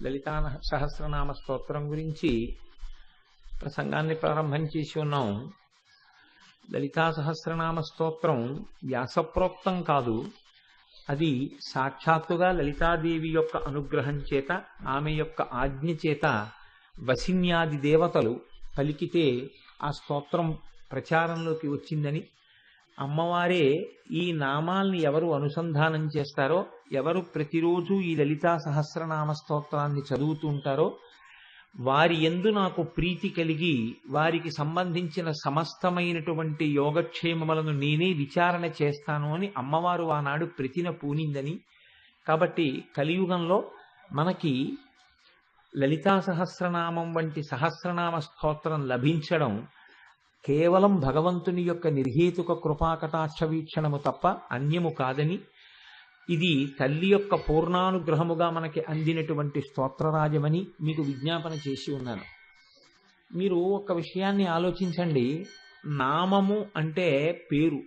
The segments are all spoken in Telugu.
లలితా సహస్రనామ స్తోత్రం గురించి ప్రసంగాన్ని ప్రారంభం చేసి ఉన్నాం. లలితా సహస్రనామ స్తోత్రం వ్యాసప్రోక్తం కాదు. అది సాక్షాత్తుగా లలితాదేవి యొక్క అనుగ్రహం చేత ఆమె యొక్క ఆజ్ఞ చేత వసిన్యాది దేవతలు పలికితే ఆ స్తోత్రం ప్రచారంలోకి వచ్చిందని అమ్మవారే ఈ నామాల్ని ఎవరు అనుసంధానం చేస్తారో ఎవరు ప్రతిరోజు ఈ లలితా సహస్రనామ స్తోత్రాన్ని చదువుతూ ఉంటారో వారి ఎందు నాకు ప్రీతి కలిగి వారికి సంబంధించిన సమస్తమైనటువంటి యోగక్షేమములను నేనే విచారణ చేస్తాను అని అమ్మవారు ఆనాడు ప్రతిన పూనిందని. కాబట్టి కలియుగంలో మనకి లలితా సహస్రనామం వంటి సహస్రనామ స్తోత్రం లభించడం కేవలం భగవంతుని యొక్క నిర్హేతుక కృపాకటాక్ష వీక్షణము తప్ప అన్యము కాదని ఇది తల్లి యొక్క పూర్ణానుగ్రహముగా మనకి అందినటువంటి స్తోత్రరాజమని మీకు విజ్ఞాపన చేసి ఉన్నాను. మీరు ఒక విషయాన్ని ఆలోచించండి. నామము అంటే పేరు.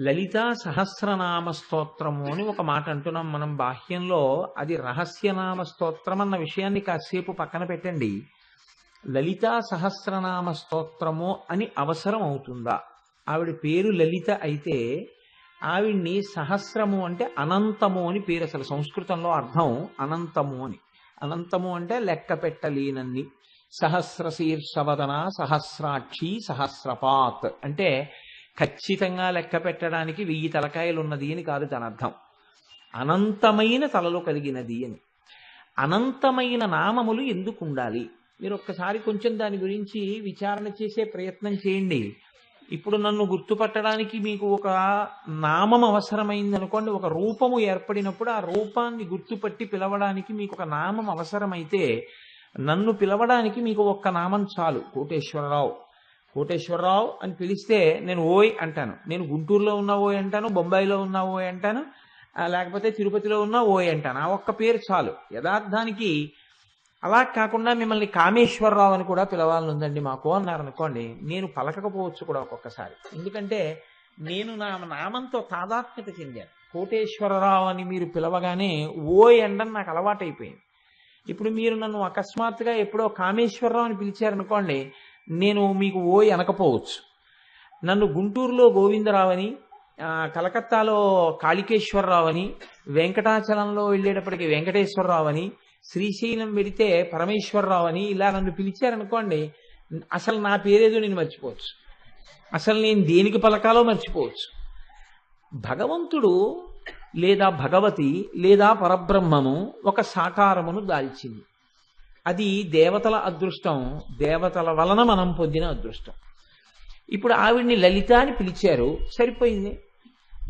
లలితా సహస్రనామ స్తోత్రము అని ఒక మాట అంటున్నాం మనం బాహ్యంలో. అది రహస్యనామ స్తోత్రం అన్న విషయాన్ని కాసేపు పక్కన పెట్టండి. లలితా సహస్రనామ స్తోత్రము అని అవసరం అవుతుందా ఆవిడ పేరు లలిత అయితే ఆవిడ్ని సహస్రము అంటే అనంతము అని పేరు. అసలు సంస్కృతంలో అర్థం అనంతము అని. అనంతము అంటే లెక్క పెట్టలేనన్ని. సహస్ర శీర్షవదన సహస్రాక్షి సహస్రపాత్ అంటే ఖచ్చితంగా లెక్క పెట్టడానికి వెయ్యి తలకాయలు ఉన్నది అని కాదు దాని అర్థం అనంతమైన తలలు కలిగినది అని. అనంతమైన నామములు ఎందుకు ఉండాలి మీరు ఒక్కసారి కొంచెం దాని గురించి విచారణ చేసే ప్రయత్నం చేయండి. ఇప్పుడు నన్ను గుర్తుపట్టడానికి మీకు ఒక నామం అవసరమైంది అనుకోండి ఒక రూపము ఏర్పడినప్పుడు ఆ రూపాన్ని గుర్తుపట్టి పిలవడానికి మీకు ఒక నామం అవసరమైతే నన్ను పిలవడానికి మీకు ఒక్క నామం చాలు కోటేశ్వరరావు. కోటేశ్వరరావు అని పిలిస్తే నేను ఓయ్ అంటాను. నేను గుంటూరులో ఉన్న ఓయ్ అంటాను బొంబాయిలో ఉన్న ఓయ్ అంటాను లేకపోతే తిరుపతిలో ఉన్న ఓయ్ అంటాను. ఆ ఒక్క పేరు చాలు. యథార్థానికి అలా కాకుండా మిమ్మల్ని కామేశ్వరరావు అని కూడా పిలవాలని ఉందండి మాకు అన్నారు అనుకోండి నేను పలకకపోవచ్చు కూడా ఒక్కొక్కసారి. ఎందుకంటే నేను నా నామంతో తాదాత్మ్యత చెందాను. కోటేశ్వరరావు అని మీరు పిలవగానే ఓ ఎండని నాకు అలవాటైపోయింది. ఇప్పుడు మీరు నన్ను అకస్మాత్తుగా ఎప్పుడో కామేశ్వరరావు అని పిలిచారనుకోండి నేను మీకు ఓ అనకపోవచ్చు నన్ను గుంటూరులో గోవిందరావు అని కలకత్తాలో కాళికేశ్వరరావు అని వెంకటాచలంలో వెళ్ళేటప్పటికి వెంకటేశ్వరరావు అని శ్రీశైలం వెడితే పరమేశ్వరరావు అని ఇలా నన్ను పిలిచారనుకోండి అసలు నా పేరేదో నేను మర్చిపోవచ్చు. అసలు నేను దేనికి పలకాలో మర్చిపోవచ్చు. భగవంతుడు లేదా భగవతి లేదా పరబ్రహ్మము ఒక సాకారమును దాల్చింది. అది దేవతల అదృష్టం దేవతల వలన మనం పొందిన అదృష్టం. ఇప్పుడు ఆవిడ్ని లలిత అని పిలిచారు సరిపోయింది.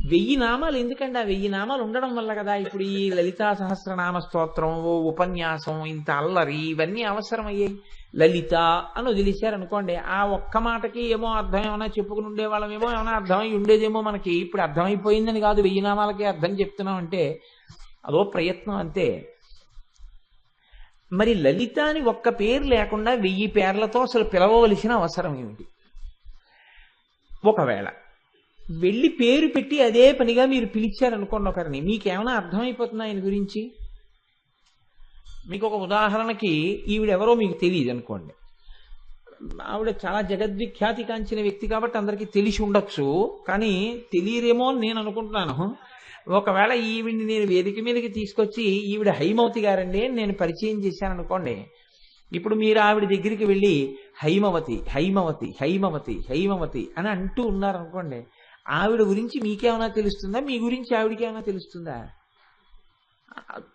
వెయ్యి నామాలు ఎందుకండి? ఆ వెయ్యి నామాలు ఉండడం వల్ల కదా ఇప్పుడు ఈ లలితా సహస్రనామ స్తోత్రం ఓ ఉపన్యాసం ఇంత అల్లరి ఇవన్నీ అవసరమయ్యాయి. లలిత అని వదిలేశారనుకోండి ఆ ఒక్క మాటకి ఏమో అర్థం ఏమైనా చెప్పుకుని ఉండేవాళ్ళమేమో ఏమైనా అర్థమై ఉండేదేమో మనకి. ఇప్పుడు అర్థమైపోయిందని కాదు వెయ్యి నామాలకే అర్థం చెప్తున్నాం అంటే అదో ప్రయత్నం అంతే. మరి లలిత అని ఒక్క పేరు లేకుండా వెయ్యి పేర్లతో అసలు పిలవవలసిన అవసరం ఏమిటి? ఒకవేళ వెళ్ళి పేరు పెట్టి అదే పనిగా మీరు పిలిచారనుకోండి ఒకరిని. మీకేమైనా అర్థమైపోతుంది ఆయన గురించి? మీకు ఒక ఉదాహరణకి ఈవిడెవరో మీకు తెలియదు అనుకోండి ఆవిడ చాలా జగద్విఖ్యాతి కాంచిన వ్యక్తి కాబట్టి అందరికీ తెలిసి ఉండొచ్చు. కానీ తెలియరేమో అని నేను అనుకుంటున్నాను. ఒకవేళ ఈవిడిని నేను వేదిక మీదకి తీసుకొచ్చి ఈవిడ హైమవతి గారండి నేను పరిచయం చేశాను అనుకోండి ఇప్పుడు మీరు ఆవిడ దగ్గరికి వెళ్ళి హైమవతి హైమవతి హైమవతి హైమవతి అని అంటూ ఉన్నారనుకోండి. ఆవిడ గురించి మీకేమైనా తెలుస్తుందా? మీ గురించి ఆవిడకి ఏమైనా తెలుస్తుందా?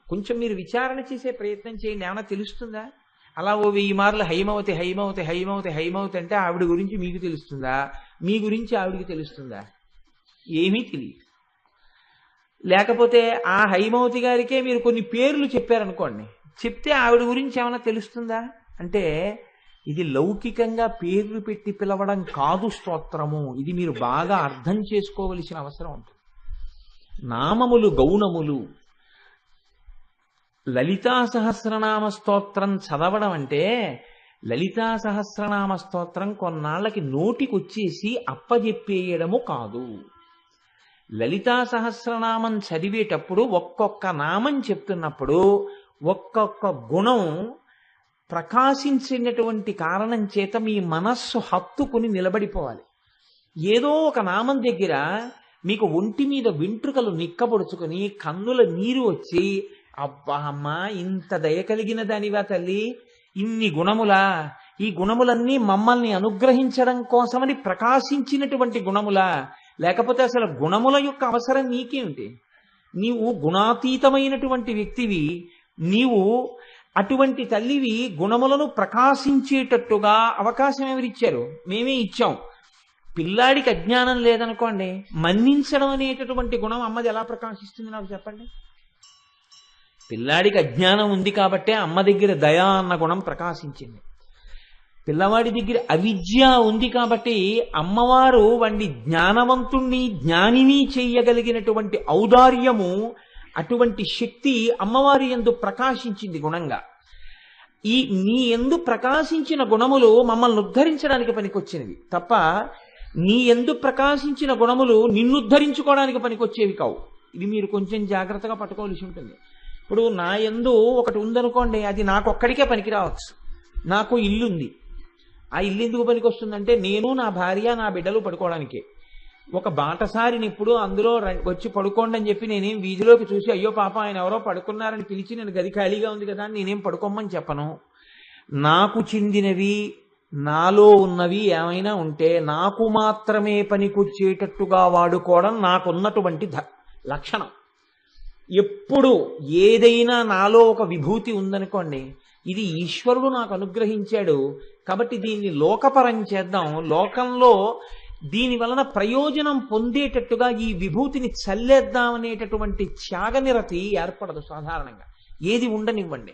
కొంచెం మీరు విచారణ చేసే ప్రయత్నం చేయండి. ఏమైనా తెలుస్తుందా? అలా ఓ వెయ్యి మార్లు హైమవతి హైమవతి హైమవతి హైమవతి అంటే ఆవిడ గురించి మీకు తెలుస్తుందా? మీ గురించి ఆవిడకి తెలుస్తుందా? ఏమీ తెలియదు. లేకపోతే ఆ హైమవతి గారికే మీరు కొన్ని పేర్లు చెప్పారనుకోండి. చెప్తే ఆవిడ గురించి ఏమైనా తెలుస్తుందా? అంటే ఇది లౌకికంగా పేర్లు పెట్టి పిలవడం కాదు స్తోత్రము. ఇది మీరు బాగా అర్థం చేసుకోవలసిన అవసరం ఉంటుంది నామములు గౌణములు. లలితా సహస్రనామ స్తోత్రం చదవడం అంటే లలితా సహస్రనామ స్తోత్రం కొన్నాళ్ళకి నోటికొచ్చేసి అప్పజెప్పేయడము కాదు. లలితా సహస్రనామం చదివేటప్పుడు ఒక్కొక్క నామం చెప్తున్నప్పుడు ఒక్కొక్క గుణం ప్రకాశించినటువంటి కారణం చేత మీ మనస్సు హత్తుకుని నిలబడిపోవాలి. ఏదో ఒక నామం దగ్గర మీకు ఒంటి మీద వెంట్రుకలు నిక్కబొడుచుకొని కన్నుల నీరు వచ్చి అబ్బా అమ్మా ఇంత దయ కలిగిన దానివా తల్లి? ఇన్ని గుణములా? ఈ గుణములన్నీ మమ్మల్ని అనుగ్రహించడం కోసమని ప్రకాశించినటువంటి గుణములా? లేకపోతే అసలు గుణముల యొక్క అవసరం నీకేమిటి? నీవు గుణాతీతమైనటువంటి వ్యక్తివి. నీవు అటువంటి తల్లివి గుణములను ప్రకాశించేటట్టుగా అవకాశం ఎవరిచ్చారు మేమే ఇచ్చాం. పిల్లాడికి అజ్ఞానం లేదనుకోండి మన్నించడం అనేటటువంటి గుణం అమ్మది ఎలా ప్రకాశిస్తుంది నాకు చెప్పండి? పిల్లాడికి అజ్ఞానం ఉంది కాబట్టే అమ్మ దగ్గర దయా అన్న గుణం ప్రకాశించింది. పిల్లవాడి దగ్గర అవిద్య ఉంది కాబట్టి అమ్మవారు వండి జ్ఞానవంతుణ్ణి జ్ఞానిని చేయగలిగినటువంటి ఔదార్యము అటువంటి శక్తి అమ్మవారి ఎందు ప్రకాశించింది గుణంగా. ఈ నీ ఎందు ప్రకాశించిన గుణములు మమ్మల్ని ఉద్ధరించడానికి పనికొచ్చినవి. తప్ప నీ ఎందు ప్రకాశించిన గుణములు నిన్ను ఉద్ధరించుకోవడానికి పనికొచ్చేవి కావు. ఇది మీరు కొంచెం జాగ్రత్తగా పట్టుకోవాల్సి ఉంటుంది. ఇప్పుడు నా ఎందు ఒకటి ఉందనుకోండి అది నాకొక్కడికే పనికి రావచ్చు నాకు ఇల్లుంది. ఆ ఇల్లు ఎందుకు పనికి వస్తుందంటే నేను నా భార్య నా బిడ్డలు పడుకోవడానికే. ఒక బాటసారిని ఇప్పుడు అందులో ర- వచ్చి పడుకోండి అని చెప్పి నేనేం వీధిలోకి చూసి అయ్యో పాప ఆయన ఎవరో పడుకున్నారని పిలిచి నేను గది ఖాళీగా ఉంది కదా అని నేనేం పడుకోమని చెప్పను. నాకు చెందినవి నాలో ఉన్నవి ఏమైనా ఉంటే నాకు మాత్రమే పనికొచ్చేటట్టుగా వాడుకోవడం నాకున్నటువంటి ధ- లక్షణం. ఎప్పుడు ఏదైనా నాలో ఒక విభూతి ఉందనుకోండి ఇది ఈశ్వరుడు నాకు అనుగ్రహించాడు కాబట్టి దీన్ని లోకపరం చేద్దాం. లోకంలో దీని వలన ప్రయోజనం పొందేటట్టుగా ఈ విభూతిని చల్లేద్దామనేటటువంటి త్యాగనిరతి ఏర్పడదు సాధారణంగా. ఏది ఉండనివ్వండి.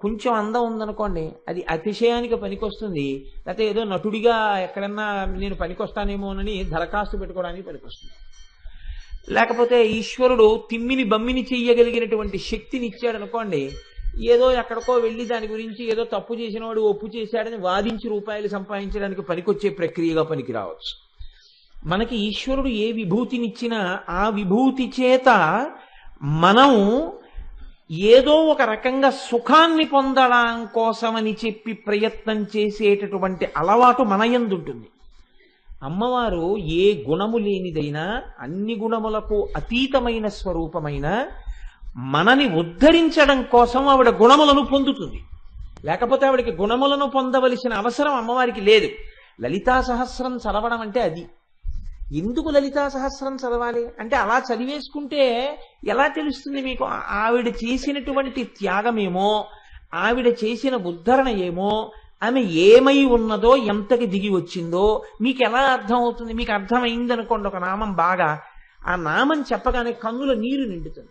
కొంచెం అందం ఉందనుకోండి అది అతిశయానికి పనికొస్తుంది. లేకపోతే ఏదో నటుడిగా ఎక్కడన్నా నేను పనికొస్తానేమోనని దరఖాస్తు పెట్టుకోవడానికి పనికొస్తుంది. లేకపోతే ఈశ్వరుడు తిమ్మిని బమ్మిని చెయ్యగలిగినటువంటి శక్తిని ఇచ్చాడు అనుకోండి ఏదో ఎక్కడికో వెళ్ళి దాని గురించి ఏదో తప్పు చేసిన వాడు ఒప్పు చేశాడని వాదించి రూపాయలు సంపాదించడానికి పనికొచ్చే ప్రక్రియగా పనికి రావచ్చు. మనకి ఈశ్వరుడు ఏ విభూతినిచ్చినా ఆ విభూతి చేత మనం ఏదో ఒక రకంగా సుఖాన్ని పొందడం కోసమని చెప్పి ప్రయత్నం చేసేటటువంటి అలవాటు మన ఎందుంటుంది అమ్మవారు ఏ గుణము లేనిదైనా అన్ని గుణములకు అతీతమైన స్వరూపమైన మనని ఉద్ధరించడం కోసం ఆవిడ గుణములను పొందుతుంది. లేకపోతే ఆవిడకి గుణములను పొందవలసిన అవసరం అమ్మవారికి లేదు. లలితా సహస్రం చదవడం అంటే అది. ఎందుకు లలితా సహస్రం చదవాలి? అంటే అలా చదివేసుకుంటే ఎలా తెలుస్తుంది మీకు? ఆవిడ చేసినటువంటి త్యాగమేమో ఆవిడ చేసిన ఉద్ధరణ ఏమో ఆమె ఏమై ఉన్నదో ఎంతకి దిగి వచ్చిందో మీకు ఎలా అర్థం అవుతుంది మీకు అర్థమైంది అనుకోండి ఒక నామం బాగా. ఆ నామం చెప్పగానే కన్నుల నీరు నిండుతుంది.